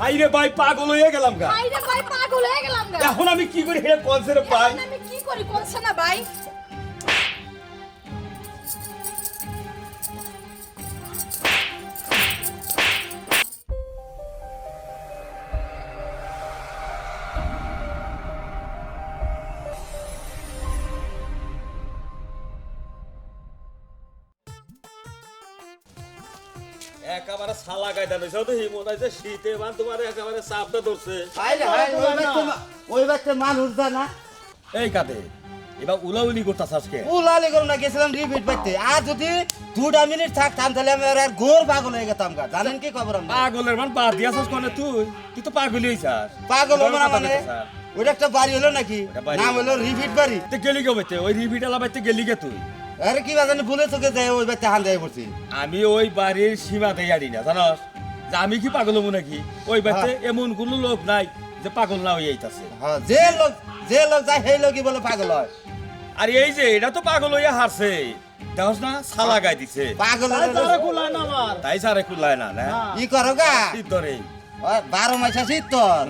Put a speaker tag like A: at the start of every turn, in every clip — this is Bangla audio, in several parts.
A: হাই রে ভাই পাগল হয়ে গেলাম গা।
B: হাইরে ভাই পাগল হয়ে গেলাম গা।
A: এখন আমি কি করি? হে কনসেরে
B: পাই আমি কি করি? কনসে না ভাই।
A: একেবারে সালা গাইদা নইছে তো হি মনে হয় যে শীতে মান তোমার একেবারে চাপটা ধরছে।
C: ওই বাচ্চা মানুষ জানা
A: এই কাতে এবার উলাউলি করতাছ আজকে।
C: উলালে গেল না গেছিলাম রিপিট পাইতে আর যদি দুটা মিনিট থাকতাম তাহলে আমি আর গোর পাগল হয়ে যেতাম গা। জানেন কি খবর আমরা?
A: পাগলের মান বাদ দিয়াছস কোনে তুই? তুই তো পাগলই হইছাস।
C: পাগল হব না মানে। ওটা একটা বাড়ি হলো নাকি? নাম
A: হলো।
C: রিপিট বাড়ি।
A: তে গেলি কে বাইতে ওই রিপিটালা বাইতে গেলি কে তুই?
C: আরে কি বাজানে ভুলে তোকে যায় ওই বাচ্চা হান যায় পড়ছি।
A: আমি ওই বাড়ির সীমাতে জানি না জানস? যে আমি কি পাগল হব নাকি? ওই বাড়িতে এমন কোনো লোক নাই যে পাগল না হয়ে যাইতাছে।
C: হ্যাঁ যে লোক যে লোক যায় সেই লোকই বলে পাগল হয়।
A: আর এই যে এটা তো পাগল হইয়া হারছে। দেখস না সালা গাই দিছে।
C: পাগল
A: তাই সারে কুলায় না না?
C: ই করো গা?
A: ধরে
C: বারো মাসা শীত তোর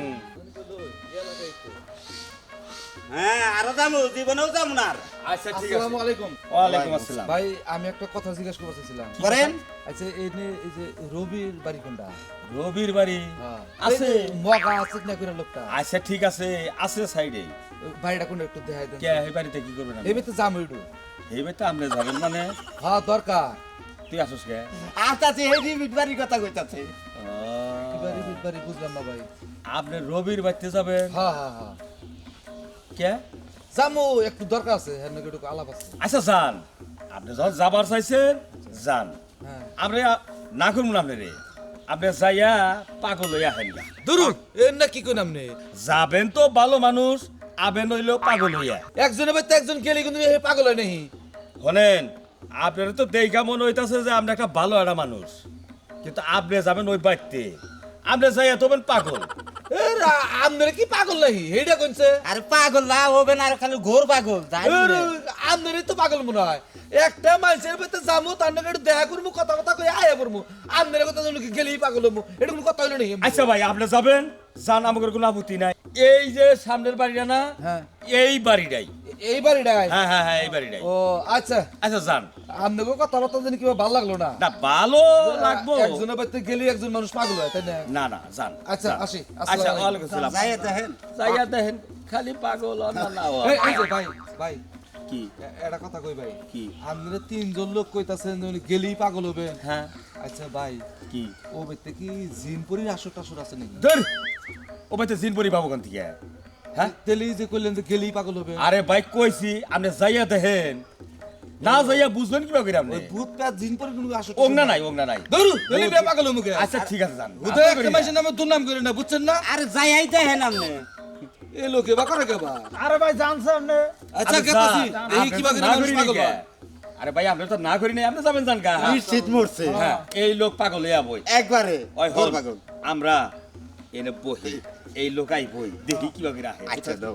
C: হ্যাঁ আরও যাব জীবনেও যাব না আর।
A: আচ্ছা ঠিক আছে।
D: আসসালামু আলাইকুম।
A: ওয়ালাইকুম আসসালাম।
D: ভাই আমি একটা কথা জিজ্ঞেস করতে চাইছিলাম
C: করেন।
D: আচ্ছা এই নে- এই যে রবির বাড়ি কোনটা?
A: রবির বাড়ি?
D: হ্যাঁ।
A: আছে।
D: মগা আছে না করে লোকটা?
A: আচ্ছা ঠিক আছে আছে সাইডে।
D: বাড়িটা কোনটা একটু দেখাই দেন।
A: কে এই বাড়িতে কি করবেন?
D: এমনি তো যাম ওইটু
A: এই বাড়িতে আপনি যাবেন মানে?
D: হ্যাঁ দরকার।
A: তুই আসিস কে?
C: আস্তে আস্তে এই রিপিট বাড়ির কথা কইতাছে।
D: এই বাড়ি বাড়ি বুঝলাম না ভাই।
A: আপনি রবির বাড়িতে যাবেন?
D: হ্যাঁ হ্যাঁ হ্যাঁ।
A: কে?
D: যামো একটু দরকার আছে হ্যাঁ একটু আলাপ আছে।
A: আচ্ছা যান আপনি যখন যাবার চাইছেন যান
D: হ্যাঁ।
A: আপনি আ- না করুন আপনি রে। আপনি যাইয়া পাগল হইয়া হেন না
D: ধরুন এর না কি কোন আপনি?
A: যাবেন তো ভালো মানুষ আবেন হইলেও পাগল হইয়া।
D: একজনের বাড়িতে একজন গেলে কিন্তু পাগল হয় নাহি।
A: শোনেন আপনার তো দেখা মনে হইতাছে যে আপনি একটা ভালো একটা মানুষ। কিন্তু আপনি যাবেন ওই বাড়িতে। আপনি যাইয়া তবেন পাগল।
D: আপনারা কি পাগল নাহি? হেইটা কইছে।
C: আরে পাগল না হবে না আর খালি ঘোর পাগল।
D: আপনারই তো পাগল মনে হয়। একটা মানুষের বাড়িতে যাব তার নাকি একটু দেখা করব কথা কথা কই আয়া করব আপনার কথা গেলেই পাগল হব। এটা কোনো কথা হইল নাকি
A: আচ্ছা ভাই আপনি যাবেন? যান আমাদের কোনো আপত্তি নাই। এই যে সামনের বাড়িটা না
D: হ্যাঁ।
A: এই বাড়িটাই।
D: এই বাড়িটাই?
A: হ্যাঁ হ্যাঁ হ্যাঁ এই বাড়িটাই।
D: ও আচ্ছা।
A: আচ্ছা যান।
D: আপনাকে কথাবার্তা জানি কিবা ভালো লাগল না?
A: না ভালো লাগবো।
D: একজনের বাড়িতে গেলে একজন মানুষ পাগল হয় তাই না?
A: না না যান
D: আচ্ছা, আসি।
A: আচ্ছা ওয়ালাইকুম আসসালাম
C: যাইয়া দেখেন।
A: যাইয়া দেখেন। খালি পাগল না না
D: এই, এই যে ভাই ভাই।
A: কি?
D: এ- একটা কথা কই ভাই।
A: কি?
D: আপনারা তিনজন লোক কইতাছেন যে গেলেই পাগল হবেন।
A: হ্যাঁ।
D: আচ্ছা ভাই।
A: কি?
D: ও ব্যক্তি কি জিনপুরির আসর টাসর আছে নাকি?
A: ধর! ও ভাই তো জিনপুরি কোন থেকে। হ্যাঁ?
D: যে কইলেন যে গেলেই পাগল হবে।
A: আরে ভাই কইছি আপনি যাইয়া দেখেন। না যাইয়া বুঝবেন কিবা করে আপনি?
D: ওই ভূত কোনো
A: নাই ওং না। নাই
D: ধরু বিয়া পাগল মুখে
A: আচ্ছা ঠিক আছে
D: ভূতে একটা নামে দুর্নাম না বুঝছেন না?
C: আরে যাইয়াই দেখেন আপনি।
D: এ লোকে বা করে কেবা?
E: আরে ভাই জানছে আপনি?
D: আচ্ছা কেতাছি এই কি
A: না
D: মানুষ পাগল
A: আরে ভাই আপনি তো না করি নাই আপনি যাবেন জান গা
C: শীত মরছে।
A: হ্যাঁ এই লোক পাগল হইয়া বই।
C: একবারে
A: ওই হল
C: পাগল।
A: আমরা এনে বহি। এই লোকাই বই দেখি করে আহে
C: আচ্ছা, দাও।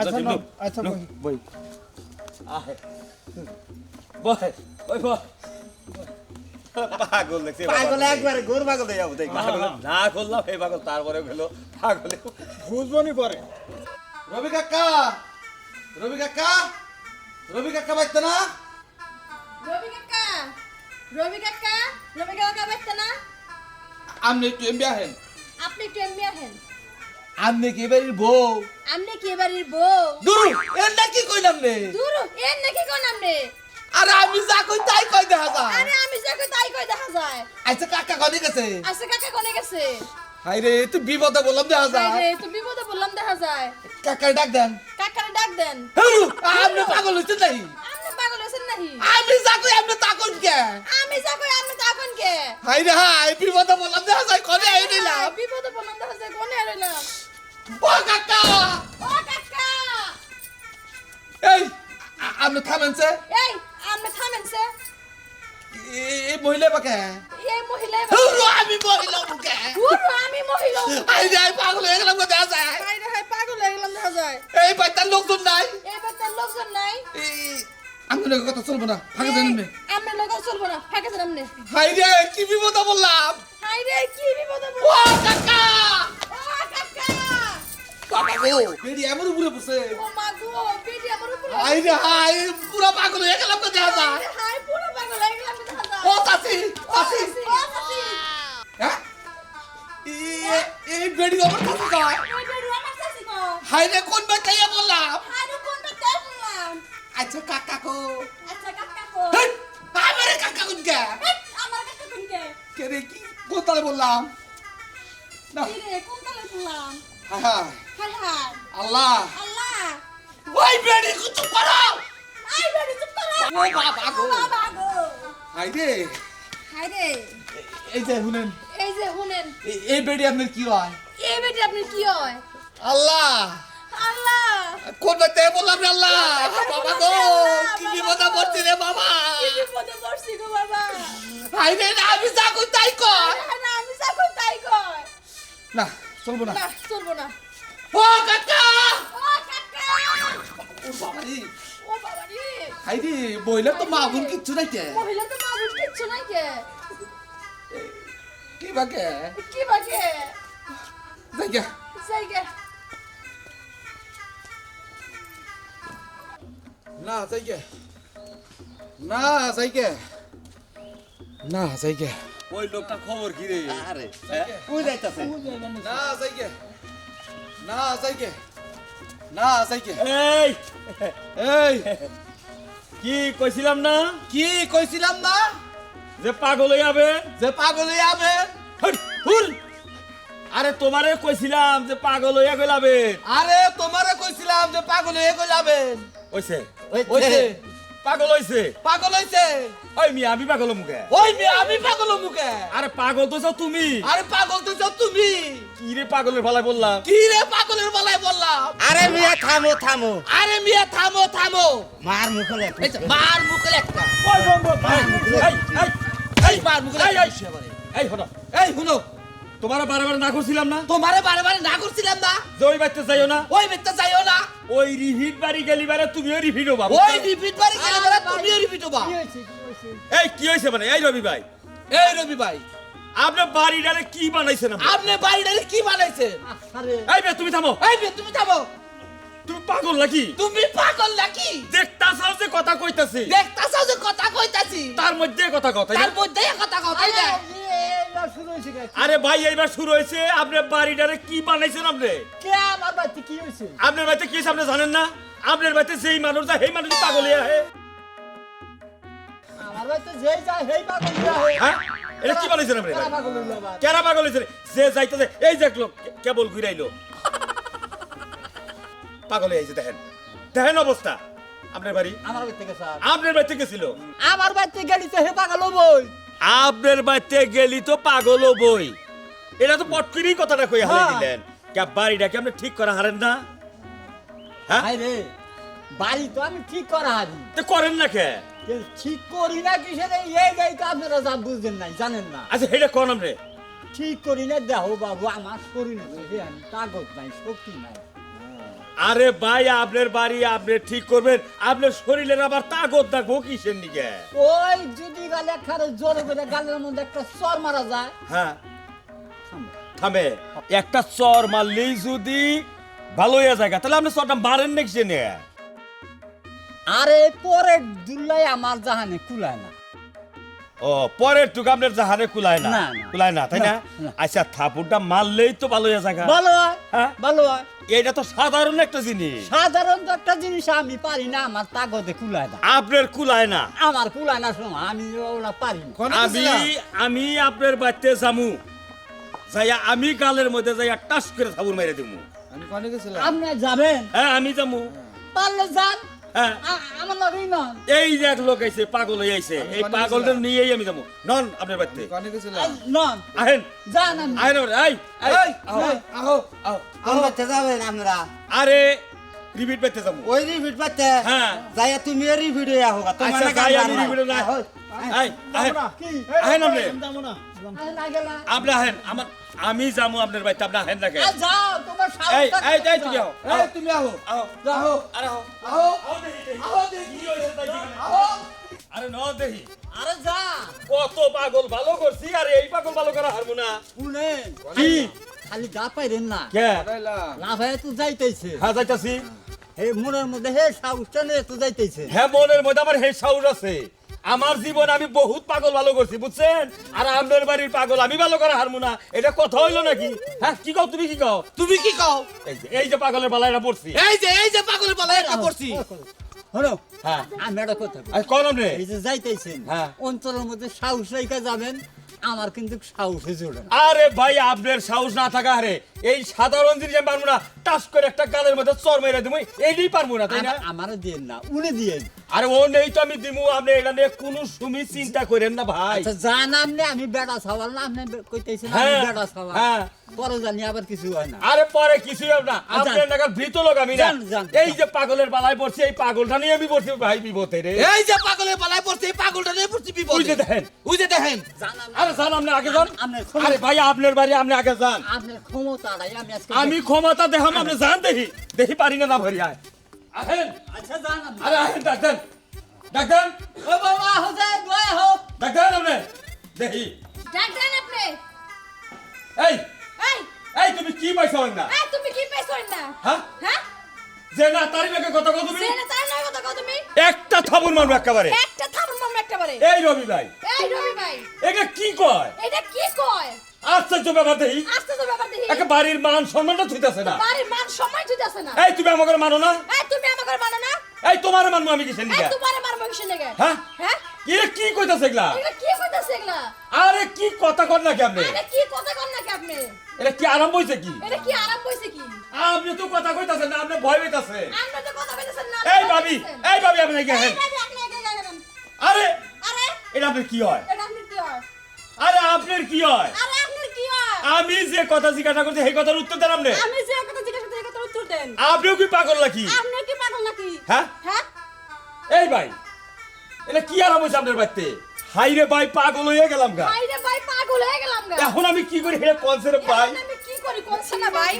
E: আচ্ছা,
A: লোক,
E: আচ্ছা,
A: বই। আহে। বয় ওই বয়। পাগল দেখছে
C: পাগল একবারে ঘোর পাগল হয়ে যাব দেখবা
A: পাগল। না করলাম এই পাগল তারপরে গেল পাগলে।
E: বুঝবনি পরে।
D: রবি কাকা রবি কাকা রবি কাকা বাইতে না?
B: রবি কাকা রবি কাকা রবি কাকা বাইতে না?
D: আপনি একটু এমবি আহেন।
B: আপনি একটু এমনি আহেন।
D: আপনি কি এবারের বউ?
B: আপনি কি বাড়ির বউ?
D: দূর এর না কি কইলাম নে
B: দূর এর নাকি কোন আপনি
D: আরে আমি যা কই তাই কই দেখা যায়।
B: আরে আমি যাকে তাই কই দেখা যায়।
D: আচ্ছা কাকা কনে গেছে?
B: আচ্ছা কাকা কোনে গেছে।
D: হাই রে তুই বিপদে বললাম দেখা যায়।
B: আরে তুমি বিপদে বললাম দেখা যায়।
D: কাকা ডাক দেন।
B: কাকারে ডাক দেন।
D: আপনি পাগল হইছেন নাই
B: আপনি পাগল হয়েছেন নাকি?
D: আমি যা কই আপনি তা কোন কে?
B: আমি যা কই আপনি তা কোন কে?
D: হাই রে হাই বিপদে বললাম দেখা যায় কনে আই নিলাম
B: বিপদে বললাম দেখা যায় কোনে আইলাম
D: ও কাকা!
B: ও কাকা!
D: এই আপনি থামেন সে।
B: এই আপনি থামেন সে।
D: এই- এই মহিলা বাকে
B: এই মহিলা
D: হেউ, আমি মহিলা মুখে
B: পুরো আমি মহিলা
D: আই রে পাগল হয়ে গেলাম দেখা যায়।
B: বাইরে হয় পাগল হয়ে গেলাম দেখা যায়।
D: এই বাচ্চার লোকজন নাই।
B: এবার তার লোকজন নাই।
D: এই আমি লোকের কথা চলবো না ফাঁকে জানেন না
B: আমরা লোক চলবো না ফাঁকে আপনি
D: হাই রে কি বিপদে বললাম
B: হাই রে কি বিপদে
D: ও কাকা! গো বেডি উপরে বসে।
B: ও মা গো বেটি আমার উপরে
D: হাই রে হাই পুরো পাগল হয়ে গেলাম তো দেখা যায়
B: হাই পুরো পাগল হয়ে গেলাম দাদা
D: ও চাচি চাচি
B: ও চাচি
D: হ্যাঁ? এই- এই বেডি আমার কাছে যায়
B: ওই বেটি আমার চাচি গো
D: হাই রে কোন বাচ্চাইয়া বললাম?
B: হাই রে বললাম?
D: আচ্ছা কাকা কো।
B: আচ্ছা কাকা কো।
D: হেই, আমারে কাকা কোন কে?
B: আমার কাকা কোনকে
D: কে? রে কি কোথায় বললাম? না।
B: কি রে কোন তালে বললাম?
D: হায় হায়। আল্লাহ।
B: আল্লাহ।
D: ওই বেডি কুতু করো।
B: আই বেটি চুপ করো।
D: ও বাবা গো। হাই রে।
B: হাই রে।
D: এই যে শুনেন।
B: এই যে শুনেন।
D: এই- বেডি আপনার কি হয়?
B: এই বেটি আপনি কি হয়?
D: আল্লাহ।
B: আল্লাহ।
D: কোন বাচ্চা বললাম রে আল্লাহ। বাবা গো কি বিপদে পড়ছি রে বাবা।
B: কি বিপদে পড়ছি গো বাবা।
D: হাই রে না আমি যা কই তাই কর।
B: না, আমি যাব তাই কয়
D: না চলবো না।
B: না চলবো না।
D: ও কাকা!
B: ও কাকা
D: ও বাবা রে
B: ও বাবা রে
D: হাই রে বইলে তো মা বোন কিচ্ছু নাই কে?
B: মহিলা তো মানুষ কিচ্ছু নাই কে?
D: কি বাকে
B: কি? বাকে
D: যাই গে।
B: যাই গে।
D: না যাই গে। না যাই গে। না যাই গে।
A: ওই লোকটা খবর কি রে?
C: আরে কই যাইতাছে?
D: না যাই গে। না যাই না যাই গে
A: এই!
D: এই।
A: কি কইছিলাম না?
D: কি কইছিলাম না?
A: যে পাগল যাবে?
D: যে পাগল যাবে?
A: হুল! আরে তোমারে কইছিলাম যে পাগল হইয়া গেলাবে।
D: আরে তোমারে কইছিলাম যে পাগল হয়ে গো যাবেন
A: ওইছে
D: ওইছে
A: পাগল হইছে
D: পাগল হইছে
A: ওই মিয়া আমি পাগল মুখে
D: ওই মেয়ে আমি পাগল মুখে
A: আরে পাগল তো তুমি
D: আরে পাগল তো তুমি
A: কি রে পাগলের ভালাই বললাম
D: কি রে পাগলের বলাই বললাম
C: আরে মিয়া থামো থামো
D: আরে মিয়া থামো থামো
C: মার মুখে লেখ
D: মার মুখে একটা
A: ওই বন্ধু, ভাই, এই, এই,
D: এই মার মুখে
A: এই, এই, এই হলো
D: এই শুনো
A: তোমার বারে বারে না করছিলাম না?
D: তোমারে বারে বারে না করছিলাম না।
A: যে ওই বাড়িতে যাইও না।
D: ওই বেতে যাইও না।
A: ওই রিহিট বাড়ি গেলি বারে তুমিও রিহিট হবা
D: ওই রিপিট বাড়ি গেলে বেলা তুমিও রিপিট হবা।
A: এই কি হয়েছে মানে? এই রবি ভাই।
D: এই রবি ভাই।
A: আপনার বাড়িটারে কি বানাইছেন আপনি?
D: আপনি বাড়িটারে কি বানাইছেন?
A: এই বে তুমি থামো।
D: এই বে তুমি থামো।
A: তুমি পাগল নাকি?
D: তুমি পাগল নাকি?
A: দেখতাছাও যে কথা কইতাছি।
D: দেখতাছো যে কথা কইতাছি।
A: তার মধ্যে কথা কথা
D: তার মধ্যে কথা কথাই না?
A: আরে ভাই এইবার শুরু হয়েছে। আপনার বাড়িটারে কি বানাইছেন আপনি? আপনার বাড়িতে কি হয়েছে আপনি জানেন না? আপনার বাড়িতে যেই মানুষ যায় সেই মানুষ পাগল হয়ে আহে। এটা কি বানাইছেন আপনি? কেরা পাগল হয়েছে? যে যাইতেছে এই যে লোক কেবল ঘুরাইলো পাগল হয়ে দেখেন। দেখেন অবস্থা। আপনার বাড়ি?
C: আমার বাড়ি থেকে স্যার?
A: আপনার বাড়িতে গেছিল
E: আমার বাড়িতে গেলি তো হে পাগল বই
A: আপনার বাড়িতে গেলি তো পাগল বই। এটা তো পট করেই কথাটা কই হালে
E: হ্যাঁ।
A: দিলেন। কে বাড়িটা কি আপনি ঠিক করা হারেন না? হ্যাঁ?
E: রে বাড়ি তো আমি ঠিক করা হারি।
A: তো করেন না কে?
E: ঠিক করি না কিসের এই এই তো আপনারা যা বুঝবেন নাই জানেন না।
A: আচ্ছা সেটা কোন আপনি?
E: ঠিক করি না দেখো বাবু আমার হে আমি কাগজ নাই শক্তি নাই।
A: আরে ভাই আপনার বাড়ি আপনি ঠিক করবেন। আপনার শরীরের আবার তাগত দেখব কিসের নিকে?
E: ওই যদি গালে খারে জোরে করে গালের মধ্যে একটা চর মারা যায়।
A: হ্যাঁ। থামে। একটা চর মারলেই যদি ভালো হয়ে যায় তাহলে আপনি চরটা মারেন নাকি সে নিয়ে
E: আরে পরে দুল্লাই আমার জাহানে কুলায় না।
A: ও পরের টুক আপনার জাহারে কুলায় না?
E: না, না।
A: কুলায় না তাই না?
E: না, না।
A: আচ্ছা থাপুরটা মারলেই তো ভালো হয়ে যায়
E: ভালো হয়।
A: হ্যাঁ?
E: ভালো হয়।
A: এটা তো সাধারণ একটা জিনিস।
E: সাধারণ তো একটা জিনিস আমি পারি না আমার তাগদে কুলায় না।
A: আপনার কুলায় না।
E: আমার কুলায় না শোনো আমি ওনা পারি না।
A: আমি আমি আপনার বাড়িতে যামু। যাইয়া আমি গালের মধ্যে যাইয়া টাস করে সাবুর মেরে দিমু।
D: আমি কোনে গেছিলাম?
E: আপনি যাবেন?
A: হ্যাঁ আমি যামু।
E: পারলে যান।
A: হ্যাঁ।
E: আমার লগেই নন।
A: এই যে এক লোক আইছে পাগল হয়ে আইছে। এই পাগলটা? নিয়েই আমি যাব। নন আপনার বাড়িতে।
E: নন।
A: আহেন। আহেন এই, এই আহো,
D: আহো আহো
C: যাবেন আমরা?
A: আরে রিপিট পেতে যাব।
C: ওই রিপিট পাচ্ছে
A: হ্যাঁ।
C: যাইয়া তুমি রিপিট হইয়া হোগা তোমার
A: আচ্ছা
C: না গান
A: আমি। রিপিট না। আপনি।
E: আরে না
A: আপনি আহেন আমার আমি যাব আপনার বাড়িতে আপনি আহেন
E: আ, যাও তোমার সাহস
A: এই এই
E: যাও।
A: তুমি আহো।
D: এই তুমি আহো।
A: আহো।
D: আহো।
A: আরে আহো।
D: আহো।
A: আহো দেখি। তাই দেখি। আরে ন দেখি।
E: আরে যা।
A: কত পাগল ভালো করছি আর এই পাগল ভালো করা হারবো না।
E: শুনেন
A: কি?
E: খালি যা পাইরেন না।
A: কে?
E: লাফায় তো যাইতেছে।
A: হ্যাঁ যাইতাছি।
E: এই মনের মধ্যে হে সাহসটা নিয়ে তো যাইতেছে?
A: হ্যাঁ মনের মধ্যে আমার হে সাউর আছে। আমার জীবন আমি বহুত পাগল ভালো করছি বুঝছেন? আর আপনার বাড়ির পাগল আমি ভালো করা হারমু না। এটা কথা হইল নাকি? হ্যাঁ কি কও তুমি কি কও?
D: তুমি কি কও?
A: এই যে এই যে পাগলের বালাইটা পড়ছি।
D: এই যে এই যে পাগলের পালা একটা পড়ছি।
E: হলো
A: হ্যাঁ।
E: আমি একটা কথা
A: কোন আপনি?
E: এই যে যাইতেছেন
A: হ্যাঁ।
E: অঞ্চলের মধ্যে সাহস রেখে যাবেন আমার কিন্তু সাহস হয়েছে
A: আরে ভাই আপনার সাহস না থাকা আরে এই সাধারণ জিনিস আমি পারব না টাস করে একটা গালের মধ্যে চর মেরে দেবো এইটাই পারব না তাই না?
E: আমার দিয়ে না উনি দিয়ে
A: আরে ও নেই তো আমি দিমু আপনি এটা নিয়ে কোনো সুমি চিন্তা করেন না ভাই।
E: আচ্ছা জান আপনি আমি বেড়া না আপনি কইতেছেন আমি
A: হ্যাঁ,
E: বেড়া
A: হ্যাঁ।
E: পরে জানি আবার কিছু হয় না।
A: আরে পরে কিছুই হবে না।
E: আচ্ছা।
A: আপনার নাগাল ভীত লোক আমি না। এই যে পাগলের বালায় পড়ছি এই পাগলটা নিয়ে আমি পড়ছি ভাই বিপদে রে।
D: এই যে পাগলের পালায় পড়ছে এই পাগলটা নিয়ে পড়ছি বিপদে।
A: বুঝে দেখেন।
D: যে দেখেন।
E: জান
A: আরে যান আপনি আগে যান।
E: ক্ষমতা-
A: আরে ভাই আপনার বাড়ি আপনি আগে যান।
E: আপনার আজকে
A: আমি ক্ষমতা দেখাম আপনি যান দেখি। দেখি পারি না না ভরি আয়। আহেন।
E: আচ্ছা আপনি।
A: আরে আহেন ডাক্তার ডাক্তার
E: ও বাবা হোসে দয়া হোক।
A: ডাক্তার আপনি। দেখি।
B: ডাক দেন আপনি।
A: এই।
B: এই।
A: এই তুমি কি পাইছো না?
B: এই তুমি কি পেছন না?
A: হ্যাঁ?
B: হ্যাঁ?
A: যে না তারি নাকি কথা কও তুমি।
B: সেটা তার নয় কথা কও তুমি।
A: একটা থাবুর মারবো একেবারে।
B: একটা থামুন মামলা একবারে।
A: এই রবি ভাই।
B: এই রবি ভাই।
A: এটা কি কয়?
B: এটা কি কয়?
A: আশ্চর্য ব্যাপার দেখি।
B: তো ব্যাপার দেখি।
A: একটা বাড়ির মান সম্মানটা থুইতাছে না।
B: বাড়ির মান সময় দিতেছে না।
A: এই তুমি আমাকে মানো না?
B: এই তুমি আমাকে মানো না
A: এই তোমার মানবো আমি কিসের
B: এই
A: নিকা
B: তোমারে মারবো কিসের লেগে?
A: হ্যাঁ?
B: হ্যাঁ?
A: এটা কি কইতাছে এগুলা?
B: এটা কি কইতাছে এগুলা?
A: আরে কি কথা কর নাকি আপনি?
B: আরে কি কথা কন নাকি আপনি?
A: এটা কি আরম্ভ হইছে কি?
B: এটা কি আরাম হইছে কি?
A: আপনি তো কথা কইতাছেন না আপনি ভয় হইতাছে
B: আমরা তো কথা বলতেছেন না
A: এই ভাবি এই ভাবি আপনি কি
B: আপনি গেলেন।
A: আরে
B: আরে
A: এটা আপনি কি হয়?
B: এটা আপনার কি হয়?
A: আরে আপনার কি হয়?
B: আরে আপনার কি হয়?
A: আমি যে কথা জিজ্ঞাসা করছি সেই কথার উত্তর দেন আপনি।
B: আমি যে কথা জিজ্ঞাসা করতে এই কথার উত্তর দেন।
A: আপনিও কি পাগল নাকি?
B: আপনি কি নাকি
A: হ্যাঁ?
B: হ্যাঁ?
A: এই ভাই এটা কি আরাম হয়েছে আপনার বাড়িতে? হাই রে ভাই পাগল হয়ে গেলাম গা।
B: ভাইরে ভাই পাগল হয়ে গেলাম গা।
A: এখন আমি কি করি? এটা কনসেপ্ট ভাই।
B: আমি কি করি? কোনছে না ভাই।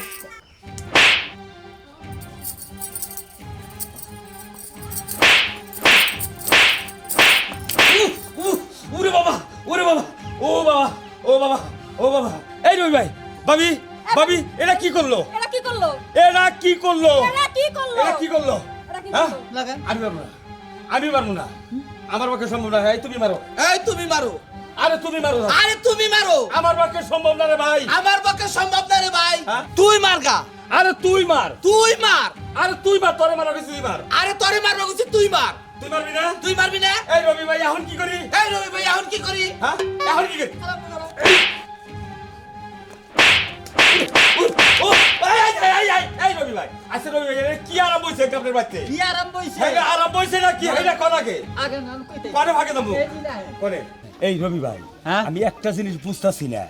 A: ওরে বাবা ওরে বাবা ও বাবা ও বাবা ও বাবা। এই রবি ভাই ভাবি ভাবি এটা কি করল?
B: এটা কি করল?
A: এরা কি করল?
B: এটা কি করল?
A: এরা কি করল?
B: এটা কি
A: হ্যাঁ?
E: লাগান
A: আমি পারব না। আমি পারব না। আমার পক্ষে সম্ভব না। এই তুমি মারো।
D: এই তুমি মারো।
A: আরে তুমি মারো
D: আরে তুমি মারো।
A: আমার পক্ষে সম্ভব না রে ভাই।
D: আমার পক্ষে সম্ভব না রে ভাই।
A: হ্যাঁ?
D: তুই মার গা।
A: আরে তুই মার।
D: তুই মার।
A: আরে তুই মার তোরে মারা তুই মার?
D: আরে তোরে মারবো কিছু তুই মার।
A: তুই মারবি না?
D: তুই মারবি না?
A: এই রবি ভাই এখন কি করি?
D: এই রবি ভাই এখন কি করি?
A: হ্যাঁ? এখন কি করি ও, এই, এই, রবি ভাই আচ্ছা রবি ভাই কি আরাম বইছে আপনার বাড়িতে?
E: কি আরাম বইছে
A: আরাম বইছে না কি? এটা কনাকে
E: আগে? নাম কইতে।
A: পরে ভাগে দেবো?
E: এই
A: রবি ভাই
E: হ্যাঁ?
A: আমি একটা জিনিস বুঝতাছি না।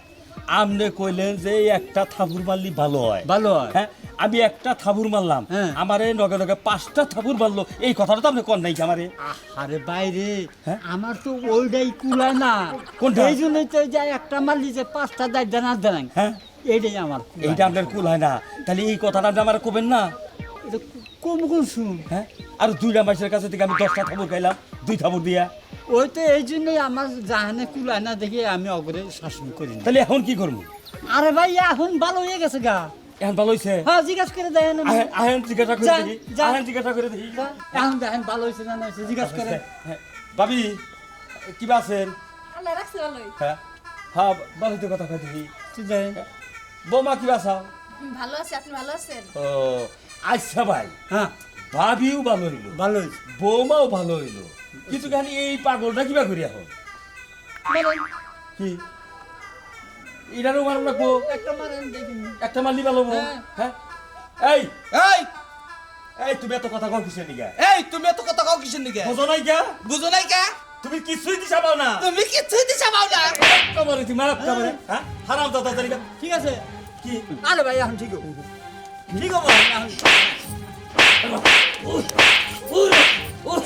A: আপনি কইলেন যে একটা ঠাকুর মারলি ভালো হয়।
E: ভালো হয়?
A: হ্যাঁ? আমি একটা থাবুর মারলাম।
E: হ্যাঁ।
A: আমারে নগে নগে পাঁচটা থাবুর মারলো। এই কথাটা তো আপনি কন নাই আমারে?
E: আরে বাইরে
A: হ্যাঁ?
E: আমার তো ওইটাই কুলায় না।
A: কোনটা?
E: এই জন্যই তো যে একটা মারলি যে পাঁচটা দায় দানা দেন
A: হ্যাঁ?
E: এইটাই আমার
A: এইটা আপনার কুল হয় না। তাহলে এই কথাটা আপনি আমার কবেন না?
E: কম কম শুন
A: হ্যাঁ? আর দুইটা মাসের কাছে থেকে আমি দশটা থাবুর খাইলাম দুই থাবুর দিয়া।
E: ওই তো এই জন্যই আমার জাহানে কুলায় না দেখে আমি অগরে শাসন করি
A: তাহলে এখন কি করব?
E: আরে ভাই এখন ভালো হয়ে গেছে গা।
A: এখন ভালো হয়েছে
E: হ্যাঁ জিজ্ঞাসা করে দেন
A: আহেন আহেন জিজ্ঞাসা করে দেখি। আহেন জিজ্ঞাসা করে দেখি।
E: এখন দেখেন ভালো হয়েছে না না হয়েছে জিজ্ঞাসা করে
A: হ্যাঁ, ভাবি কিবা আছেন?
B: আল্লাহ রাখছে ভালোই।
A: হ্যাঁ। হ্যাঁ ভালো তো কথা কই দেখি।
E: তুই দেখেন
A: বৌমা কিবা চাও
B: ভালো আছে আপনি ভালো আছেন?
A: ও আচ্ছা ভাই।
E: হ্যাঁ।
A: ভাবিও ভালো হইল।
E: ভালো হয়েছে
A: বৌমাও ভালো হইল। কিন্তু খালি এই পাগলটা কিবা করি এখন? কি? এটারও মারো লাগবো
E: একটা মারেন দেখিনি
A: একটা মারলি ভালো হব।
E: হ্যাঁ।
A: হ্যাঁ এই
D: এই
A: এই তুমি এত কথা কও কিসের নিগা
D: এই তুমি এত কথা কাও কিসের দিকে
A: বোঝো নাই কা
D: বুঝো নাই কা
A: তুমি কিছুই দিশা পাও না
D: তুমি কিছুই দিশা পাও না
A: কবরে তুমি মারাপ কবরে হ্যাঁ হারাম দাদা তারিকা
E: ঠিক আছে
A: কি
E: আরে ভাই এখন ঠিক হব ঠিক হব এখন
A: উহ, উহ,